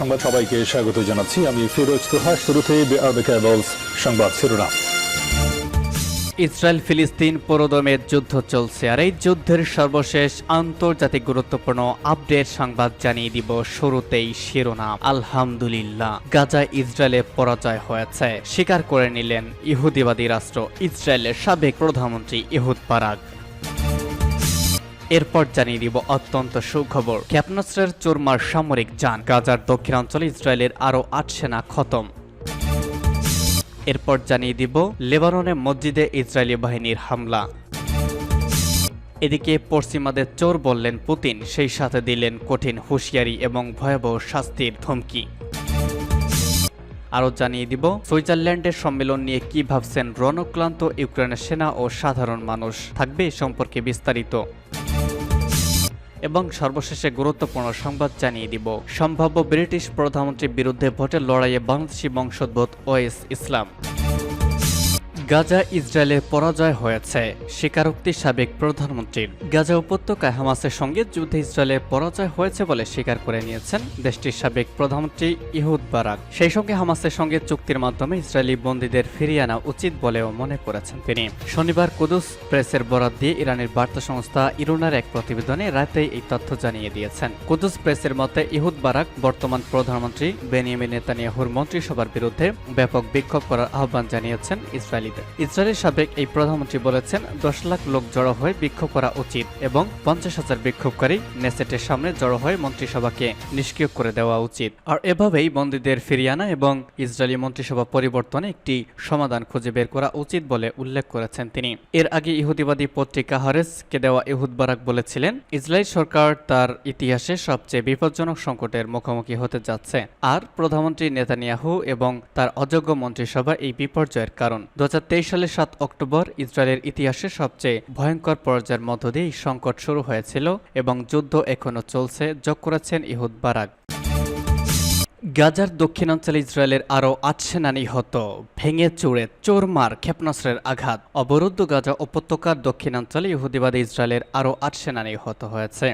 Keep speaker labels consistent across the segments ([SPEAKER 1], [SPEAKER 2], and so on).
[SPEAKER 1] সংবাদ সবাইকে স্বাগত জানাচ্ছি আমি ফিরোজ তোহা শুরুতে সংবাদ শিরোনাম
[SPEAKER 2] ইসরায়েল ফিলিস্তিন পরদমের যুদ্ধ চলছে আর এই যুদ্ধের সর্বশেষ আন্তর্জাতিক গুরুত্বপূর্ণ আপডেট সংবাদ জানিয়ে দিব শুরুতেই শিরোনাম আলহামদুলিল্লাহ গাজা ইসরায়েলে পরাজয় হয়েছে স্বীকার করে নিলেন ইহুদিবাদী রাষ্ট্র ইসরায়েলের সাবেক প্রধানমন্ত্রী ইহুদ পারাক এরপর জানিয়ে দিব অত্যন্ত সুখবর ক্ষেপণাস্ত্রের চোরমার সামরিক যান গাজার দক্ষিণাঞ্চলে ইসরায়েলের আরও আট সেনা খতম এরপর জানিয়ে দিব লেবাননে মসজিদে ইসরায়েলি বাহিনীর হামলা এদিকে পশ্চিমাদের চোর বললেন পুতিন সেই সাথে দিলেন কঠিন হুঁশিয়ারি এবং ভয়াবহ শাস্তির ধমকি আরও জানিয়ে দিব সুইজারল্যান্ডের সম্মেলন নিয়ে কি ভাবছেন রণক্লান্ত ইউক্রেনের সেনা ও সাধারণ মানুষ থাকবে সম্পর্কে বিস্তারিত এবং সর্বশেষে গুরুত্বপূর্ণ সংবাদ জানিয়ে দিব সম্ভাব্য ব্রিটিশ প্রধানমন্ত্রীর বিরুদ্ধে ভোটের লড়াইয়ে বাংলাদেশি বংশোদ্ভূত ওয়েস ইসলাম গাজা ইসরায়েলে পরাজয় হয়েছে স্বীকারোক্তি সাবেক প্রধানমন্ত্রীর গাজা উপত্যকায় হামাসের সঙ্গে যুদ্ধে ইসরায়েলে পরাজয় হয়েছে বলে স্বীকার করে নিয়েছেন দেশটির সাবেক প্রধানমন্ত্রী ইহুদ বারাক সেই সঙ্গে হামাসের সঙ্গে চুক্তির মাধ্যমে ইসরায়েলি বন্দীদের ফিরিয়ে আনা উচিত বলেও মনে করেছেন তিনি শনিবার কুদুস প্রেসের বরাদ দিয়ে ইরানের বার্তা সংস্থা ইরোনার এক প্রতিবেদনে রাতে এই তথ্য জানিয়ে দিয়েছেন কুদুস প্রেসের মতে ইহুদ বারাক বর্তমান প্রধানমন্ত্রী বেনিয়ামিন নেতানিয়াহুর মন্ত্রিসভার বিরুদ্ধে ব্যাপক বিক্ষোভ করার আহ্বান জানিয়েছেন ইসরায়েলিদের ইসরায়েলের সাবেক এই প্রধানমন্ত্রী বলেছেন দশ লাখ লোক জড়ো হয়ে বিক্ষোভ করা উচিত এবং পঞ্চাশ হাজার বিক্ষোভকারী নেসেটের সামনে জড়ো হয়ে মন্ত্রিসভাকে নিষ্ক্রিয় করে দেওয়া উচিত আর এভাবেই বন্দীদের ফিরিয়ে আনা এবং ইসরায়েলি মন্ত্রিসভা পরিবর্তনে একটি সমাধান খুঁজে বের করা উচিত বলে উল্লেখ করেছেন তিনি এর আগে ইহুদিবাদী পত্রিকা হারেসকে দেওয়া ইহুদ বারাক বলেছিলেন ইসরায়েল সরকার তার ইতিহাসে সবচেয়ে বিপজ্জনক সংকটের মুখোমুখি হতে যাচ্ছে আর প্রধানমন্ত্রী নেতানিয়াহু এবং তার অযোগ্য মন্ত্রিসভা এই বিপর্যয়ের কারণ দু সালের সাত অক্টোবর ইসরায়েলের ইতিহাসে সবচেয়ে ভয়ঙ্কর পর্যায়ের মধ্য দিয়ে এই সংকট শুরু হয়েছিল এবং যুদ্ধ এখনও চলছে যোগ করেছেন ইহুদ বারাক গাজার দক্ষিণাঞ্চলে ইসরায়েলের আরও আট সেনা নিহত ভেঙে চুড়ে চোরমার ক্ষেপণাস্ত্রের আঘাত অবরুদ্ধ গাজা উপত্যকার দক্ষিণাঞ্চলে ইহুদিবাদী ইসরায়েলের আরও আট সেনা নিহত হয়েছে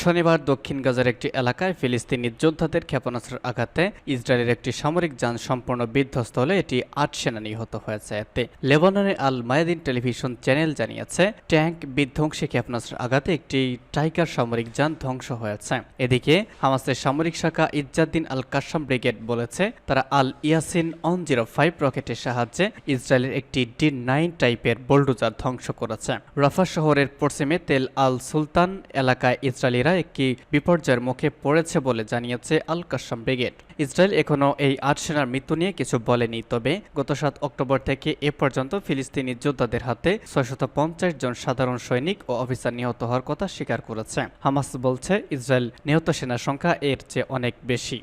[SPEAKER 2] শনিবার দক্ষিণ গাজার একটি এলাকায় ফিলিস্তিনি যোদ্ধাদের ক্ষেপণাস্ত্রের আঘাতে ইসরায়েলের একটি সামরিক যান সম্পূর্ণ বিধ্বস্ত হলে এটি আট সেনা নিহত হয়েছে এতে লেবাননের আল মায়াদিন টেলিভিশন চ্যানেল জানিয়েছে ট্যাঙ্ক বিধ্বংসী ক্ষেপণাস্ত্রের আঘাতে একটি টাইকার সামরিক যান ধ্বংস হয়েছে এদিকে হামাসের সামরিক শাখা ইজ্জাদ্দিন আল কাসাম ব্রিগেড বলেছে তারা Al Yasin one zero five রকেটের সাহায্যে ইসরায়েলের একটি ডি নাইন টাইপের বোল্ডুজার ধ্বংস করেছে রাফা শহরের পশ্চিমে তেল আল সুলতান এলাকায় ইসরায়েলি ইসরায়েলিরা একটি বিপর্যয়ের মুখে পড়েছে বলে জানিয়েছে আল কাসাম ব্রিগেড ইসরায়েল এখনও এই আট সেনার মৃত্যু নিয়ে কিছু বলেনি তবে গত সাত অক্টোবর থেকে এ পর্যন্ত ফিলিস্তিনি যোদ্ধাদের হাতে ছয়শত পঞ্চাশ জন সাধারণ সৈনিক ও অফিসার নিহত হওয়ার কথা স্বীকার করেছে হামাস বলছে ইসরায়েল নিহত সেনার সংখ্যা এর চেয়ে অনেক বেশি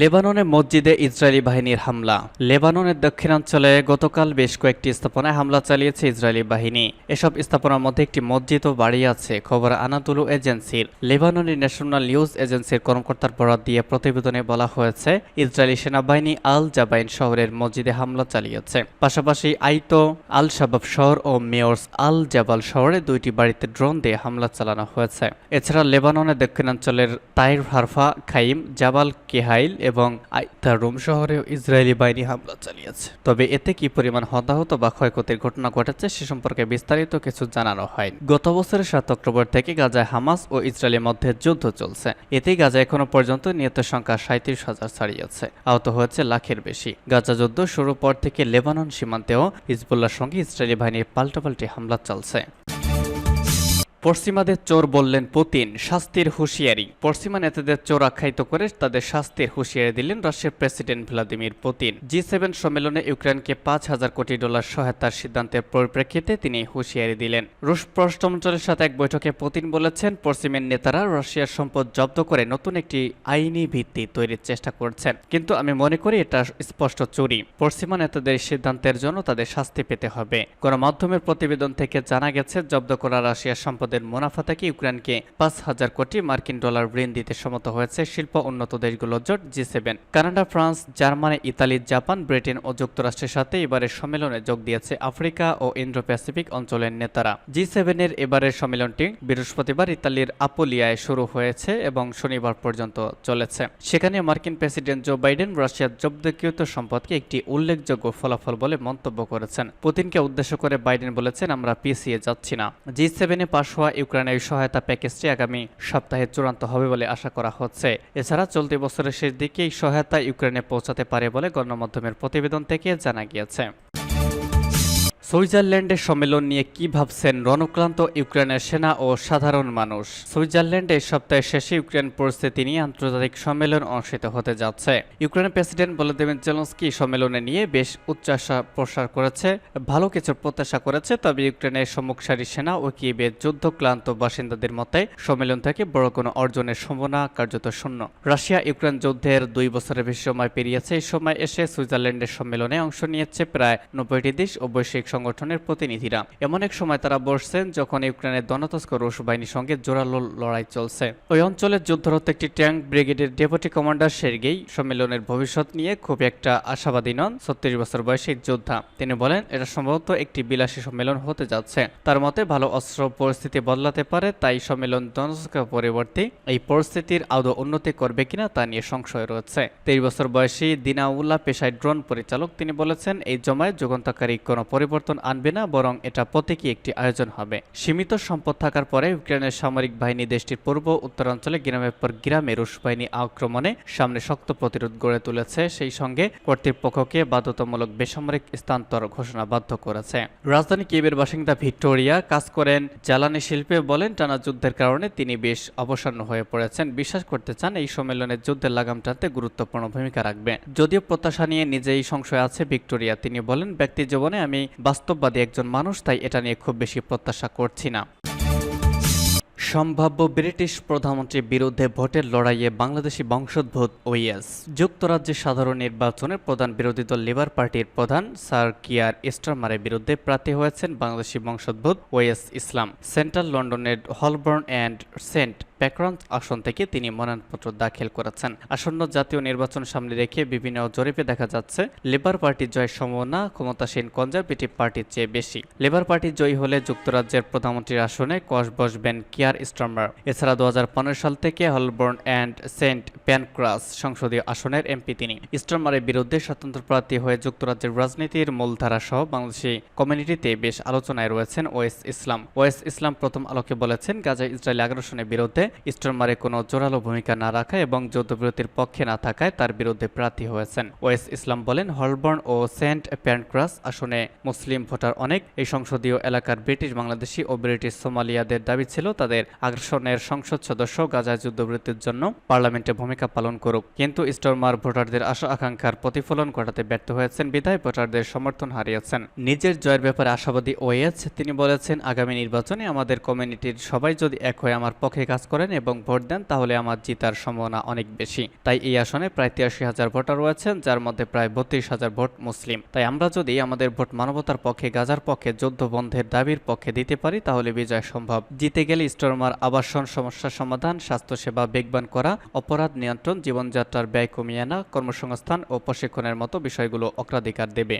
[SPEAKER 2] লেবাননের মসজিদে ইসরায়েলি বাহিনীর হামলা লেবাননের দক্ষিণাঞ্চলে গতকাল বেশ কয়েকটি স্থাপনায় হামলা চালিয়েছে ইসরায়েলি বাহিনী এসব স্থাপনার মধ্যে একটি মসজিদ ও বাড়ি আছে খবর আনাতুলু এজেন্সির লেবাননের ন্যাশনাল নিউজ এজেন্সির কর্মকর্তার বরাদ দিয়ে প্রতিবেদনে বলা হয়েছে ইসরায়েলি সেনাবাহিনী আল জাবাইন শহরের মসজিদে হামলা চালিয়েছে পাশাপাশি আইতো আল শাবাব শহর ও মেয়র্স আল জাবাল শহরে দুইটি বাড়িতে ড্রোন দিয়ে হামলা চালানো হয়েছে এছাড়া লেবাননের দক্ষিণাঞ্চলের তাইর হারফা খাইম জাবাল কেহাইল ইসরায়েল এবং আইতা রোম শহরেও ইসরায়েলি বাহিনী হামলা চালিয়েছে তবে এতে কি পরিমাণ হতাহত বা ক্ষয়ক্ষতির ঘটনা ঘটেছে সে সম্পর্কে বিস্তারিত কিছু জানানো হয়নি গত বছরের সাত অক্টোবর থেকে গাজায় হামাস ও ইসরায়েলের মধ্যে যুদ্ধ চলছে এতে গাজা এখনো পর্যন্ত নিহত সংখ্যা সাঁত্রিশ হাজার ছাড়িয়েছে আহত হয়েছে লাখের বেশি গাজা যুদ্ধ শুরুর পর থেকে লেবানন সীমান্তেও হিজবুল্লার সঙ্গে ইসরায়েলি বাহিনীর পাল্টাপাল্টি হামলা চলছে পশ্চিমাদের চোর বললেন পুতিন শাস্তির হুঁশিয়ারি পশ্চিমা নেতাদের চোর আখ্যায়িত করে তাদের শাস্তির হুঁশিয়ারি দিলেন রাশিয়ার president Vladimir Putin G seven সম্মেলনে ইউক্রেনকে পাঁচ হাজার কোটি ডলার সহায়তার সিদ্ধান্তের পরিপ্রেক্ষিতে তিনি হুঁশিয়ারি দিলেন রুশ পররাষ্ট্রমন্ত্রীর সাথে এক বৈঠকে পুতিন বলেছেন পশ্চিমের নেতারা রাশিয়ার সম্পদ জব্দ করে নতুন একটি আইনি ভিত্তি তৈরির চেষ্টা করছেন কিন্তু আমি মনে করি এটা স্পষ্ট চুরি পশ্চিমা নেতাদের সিদ্ধান্তের জন্য তাদের শাস্তি পেতে হবে গণমাধ্যমের প্রতিবেদন থেকে জানা গেছে জব্দ করা রাশিয়ার সম্পদ তাদের মুনাফা থেকে ইউক্রেনকে পাঁচ হাজার কোটি মার্কিন ডলার ঋণ দিতে সম্মত হয়েছে শিল্প উন্নত দেশগুলো জোট G seven Canada France Germany Italy Japan Britain ও যুক্তরাষ্ট্রের সাথে এবারের সম্মেলনে যোগ দিয়েছে আফ্রিকা ও ইন্দ্র প্যাসিফিক অঞ্চলের নেতারা জি সেভেনের এবারের সম্মেলনটি বৃহস্পতিবার ইতালির আপোলিয়ায় শুরু হয়েছে এবং শনিবার পর্যন্ত চলেছে সেখানে মার্কিন প্রেসিডেন্ট জো বাইডেন রাশিয়ার জব্দকৃত সম্পদকে একটি উল্লেখযোগ্য ফলাফল বলে মন্তব্য করেছেন পুতিনকে উদ্দেশ্য করে বাইডেন বলেছেন আমরা পিছিয়ে যাচ্ছি না জি সেভেনে পাশ হওয়া ইউক্রেনের সহায়তা প্যাকেজটি আগামী সপ্তাহে চূড়ান্ত হবে বলে আশা করা হচ্ছে এছাড়া চলতি বছরের শেষ দিকে সহায়তা ইউক্রেনে পৌঁছাতে পারে বলে গণমাধ্যমের প্রতিবেদন থেকে জানা গিয়েছে সুইজারল্যান্ডের সম্মেলন নিয়ে কি ভাবছেন রণক্রান্ত ইউক্রেনের সেনা ও সাধারণ মানুষ সুইজারল্যান্ডে এই সপ্তাহের শেষে ইউক্রেন পরিস্থিতি নিয়ে আন্তর্জাতিক সম্মেলন অনুষ্ঠিত হতে যাচ্ছে ইউক্রেনের প্রেসিডেন্ট ভলোদিমির জেলস্কি সম্মেলনে নিয়ে বেশ উচ্চাসা প্রসার করেছে ভালো কিছু প্রত্যাশা করেছে তবে ইউক্রেনের সম্মুখসারী সেনা ও যুদ্ধ ক্লান্ত বাসিন্দাদের মতে সম্মেলন থেকে বড় কোনো অর্জনের সম্ভাবনা কার্যত শূন্য রাশিয়া ইউক্রেন যুদ্ধের দুই বছরের বেশি সময় পেরিয়েছে এই সময় এসে সুইজারল্যান্ডের সম্মেলনে অংশ নিয়েছে প্রায় নব্বইটি দেশ ও বৈশ্বিক সংগঠনের প্রতিনিধিরা এমন এক সময় তারা বসছেন যখন ইউক্রেনের দনতস্ক রুশ বাহিনীর সঙ্গে জোরালো লড়াই চলছে ওই অঞ্চলের যুদ্ধরত একটি ট্যাঙ্ক ব্রিগেডের ডেপুটি কমান্ডার শেরগেই সম্মেলনের ভবিষ্যৎ নিয়ে খুব একটা আশাবাদী নন ছত্রিশ বছর বয়সী যোদ্ধা তিনি বলেন এটা সম্ভবত একটি বিলাসী সম্মেলন হতে যাচ্ছে তার মতে ভালো অস্ত্র পরিস্থিতি বদলাতে পারে তাই সম্মেলন দনতস্ক পরিবর্তে এই পরিস্থিতির আদৌ উন্নতি করবে কিনা তা নিয়ে সংশয় রয়েছে তেইশ বছর বয়সী দিনাউল্লাহ পেশায় ড্রোন পরিচালক তিনি বলেছেন এই জমায় যুগন্তকারী কোনো পরিবর্তন পরিবর্তন আনবে না বরং এটা প্রতীকী একটি আয়োজন হবে সীমিত সম্পদ থাকার পরে ইউক্রেনের সামরিক বাহিনী দেশটির পূর্ব উত্তরাঞ্চলে গ্রামের পর গ্রামে রুশ বাহিনী আক্রমণে সামনে শক্ত প্রতিরোধ গড়ে তুলেছে সেই সঙ্গে কর্তৃপক্ষকে বাধ্যতামূলক বেসামরিক স্থানান্তর ঘোষণা বাধ্য করেছে রাজধানী কিবের বাসিন্দা ভিক্টোরিয়া কাজ করেন জ্বালানি শিল্পে বলেন টানা যুদ্ধের কারণে তিনি বেশ অবসন্ন হয়ে পড়েছেন বিশ্বাস করতে চান এই সম্মেলনে যুদ্ধের লাগাম টানতে গুরুত্বপূর্ণ ভূমিকা রাখবে যদিও প্রত্যাশা নিয়ে নিজেই সংশয় আছে ভিক্টোরিয়া তিনি বলেন ব্যক্তি জীবনে আমি বাস্তববাদী একজন মানুষ তাই এটা নিয়ে খুব বেশি প্রত্যাশা করছি না সম্ভাব্য ব্রিটিশ প্রধানমন্ত্রীর বিরুদ্ধে ভোটের লড়াইয়ে বাংলাদেশি বংশোদ্ভূত ওয়েস যুক্তরাজ্যের সাধারণ নির্বাচনে প্রধান বিরোধী দল লেবার পার্টির প্রধান স্যার কিয়ার স্টারমারের বিরুদ্ধে প্রার্থী হয়েছেন বাংলাদেশি বংশোদ্ভূত ওয়েস ইসলাম সেন্ট্রাল লন্ডনের হলবর্ন অ্যান্ড সেন্ট প্যাকরন আসন থেকে তিনি মনোনয়নপত্র দাখিল করেছেন আসন্ন জাতীয় নির্বাচন সামনে রেখে বিভিন্ন জরিপে দেখা যাচ্ছে লেবার পার্টির জয়ের সম্ভাবনা ক্ষমতাসীন কনজারভেটিভ পার্টির চেয়ে বেশি লেবার পার্টি জয়ী হলে যুক্তরাজ্যের প্রধানমন্ত্রীর আসনে কস বসবেন কিয়ার পিটার স্টর্মার এছাড়া দু সাল থেকে হলবর্ন অ্যান্ড সেন্ট প্যানক্রাস সংসদীয় আসনের এমপি তিনি স্টর্মারের বিরুদ্ধে স্বতন্ত্র প্রার্থী হয়ে যুক্তরাজ্যের রাজনীতির মূলধারা সহ বাংলাদেশি কমিউনিটিতে বেশ আলোচনায় রয়েছেন ওয়েস ইসলাম ওয়েস ইসলাম প্রথম আলোকে বলেছেন গাজা ইসরায়েল আগ্রাসনের বিরুদ্ধে স্টর্মারে কোনো জোরালো ভূমিকা না রাখা এবং যুদ্ধবিরতির পক্ষে না থাকায় তার বিরুদ্ধে প্রার্থী হয়েছেন ওয়েস ইসলাম বলেন হলবর্ন ও সেন্ট প্যানক্রাস আসনে মুসলিম ভোটার অনেক এই সংসদীয় এলাকার ব্রিটিশ বাংলাদেশি ও ব্রিটিশ সোমালিয়াদের দাবি ছিল তাদের ইসরায়েলের আগ্রাসনের সংসদ সদস্য গাজায় যুদ্ধবৃত্তির জন্য পার্লামেন্টে ভূমিকা পালন করুক কিন্তু স্টর্মার ভোটারদের আশা আকাঙ্ক্ষার প্রতিফলন ঘটাতে ব্যর্থ হয়েছেন বিদায় ভোটারদের সমর্থন হারিয়েছেন নিজের জয়ের ব্যাপারে আশাবাদী ওয়েজ তিনি বলেছেন আগামী নির্বাচনে আমাদের কমিউনিটির সবাই যদি এক হয়ে আমার পক্ষে কাজ করেন এবং ভোট দেন তাহলে আমার জিতার সম্ভাবনা অনেক বেশি তাই এই আসনে প্রায় তিরাশি হাজার ভোটার রয়েছেন যার মধ্যে প্রায় বত্রিশ হাজার ভোট মুসলিম তাই আমরা যদি আমাদের ভোট মানবতার পক্ষে গাজার পক্ষে যুদ্ধ বন্ধের দাবির পক্ষে দিতে পারি তাহলে বিজয় সম্ভব জিতে গেলে ট্রান্সফরমার আবাসন সমস্যা সমাধান স্বাস্থ্যসেবা বেগবান করা অপরাধ নিয়ন্ত্রণ জীবনযাত্রার ব্যয় কমিয়ে আনা কর্মসংস্থান ও প্রশিক্ষণের মতো বিষয়গুলো অগ্রাধিকার দেবে